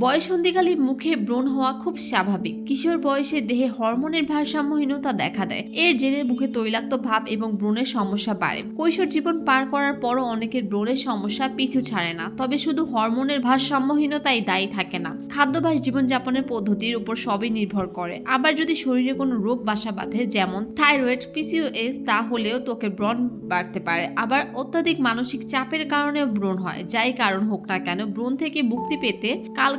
বয়সন্ধিকালে মুখে ব্রণ হওয়া খুব স্বাভাবিক। কিশোর বয়সে দেহে হরমোনের ভারসাম্যহীনতা দেখা দেয়। এর জেরে মুখে তৈলাক্ত ভাব এবং ব্রণের সমস্যা বাড়ে। কৈশোর জীবন পার করার পরও অনেকের ব্রণের সমস্যা পিছু ছাড়ে না। তবে শুধু হরমোনের ভারসাম্যহীনতাই দায়ী থাকে না। খাদ্যাভ্যাস জীবনযাপনের পদ্ধতির উপর সবই নির্ভর করে। আবার যদি শরীরে কোনো রোগ বাসা বাঁধে, যেমন থাইরয়েড পিসিওএস তাহলেও ত্বকের ব্রণ বাড়তে পারে। আবার অত্যাধিক মানসিক চাপের কারণে ব্রণ হয়। যাই কারণ হোক না কেন, ব্রণ থেকে মুক্তি পেতে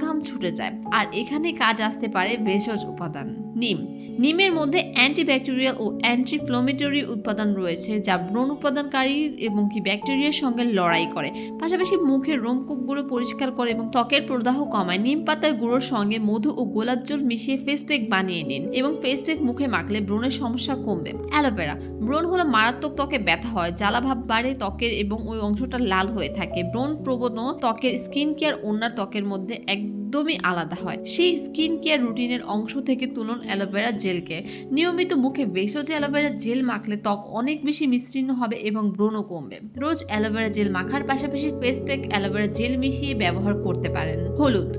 কালঘাম ছুটে যায়। আর এখানে কাজ আসতে পারে ভেষজ উপাদান। নিম নিমের মধ্যে অ্যান্টিব্যাকটেরিয়াল ও অ্যান্টিফ্লোমেটরি উৎপাদন রয়েছে যা ব্রণ উৎপাদনকারী এবং কি ব্যাকটেরিয়ার সঙ্গে লড়াই করে। পাশাপাশি মুখের রোমকূপগুলো পরিষ্কার করে এবং ত্বকের প্রদাহ কমায়। নিম পাতার গুঁড়োর সঙ্গে মধু ও গোলাপ জল মিশিয়ে ফেস প্যাক বানিয়ে নিন এবং ফেস প্যাক মুখে মাখলে ব্রণের সমস্যা কমবে। অ্যালোভেরা ব্রণ হলো মারাত্মক ত্বকে ব্যথা হয় জ্বালাভাব বাড়ে ত্বকের এবং ওই অংশটা লাল হয়ে থাকে। ব্রণ প্রবণ ত্বকের স্কিন কেয়ার অন্যার ত্বকের মধ্যে একদমই আলাদা হয়। সেই স্কিন কেয়ার রুটিনের অংশ থেকে তুলুন অ্যালোভেরা জেলকে। নিয়মিত মুখে ভেষজ অ্যালোভেরা জেল মাখলে ত্বক অনেক বেশি মসৃণ হবে এবং ব্রণও কমবে। রোজ অ্যালোভেরা জেল মাখার পাশাপাশি ফেস প্যাক অ্যালোভেরা জেল মিশিয়ে ব্যবহার করতে পারেন। হলুদ।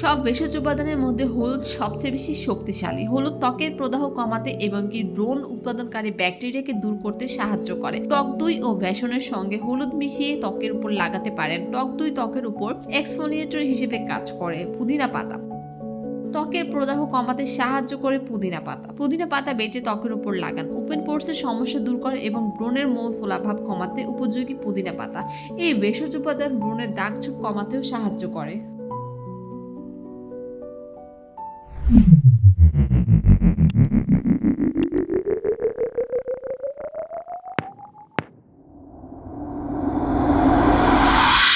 সব ভেষজ উপাদানের মধ্যে হলুদ সবচেয়ে বেশি শক্তিশালী। হলুদ ত্বকের প্রদাহ কমাতে এবং কি ব্রণ উৎপাদনকারী ব্যাকটেরিয়াকে দূর করতে সাহায্য করে। টক দই ও বেসনের সঙ্গে হলুদ মিশিয়ে ত্বকের উপর লাগাতে পারেন। টক দই ত্বকের উপর এক্সফোলিয়েটর হিসেবে কাজ করে। পুদিনা পাতা। ত্বকের প্রদাহ কমাতে সাহায্য করে পুদিনা পাতা। পুদিনা পাতা বেটে ত্বকের উপর লাগান। ওপেন পোর্সের সমস্যা দূর করে এবং ব্রণের মৌল ফোলাভাব কমাতে উপযোগী পুদিনা পাতা। এই ভেষজ উপাদান ব্রণের দাগ ছোপ কমাতেও সাহায্য করে।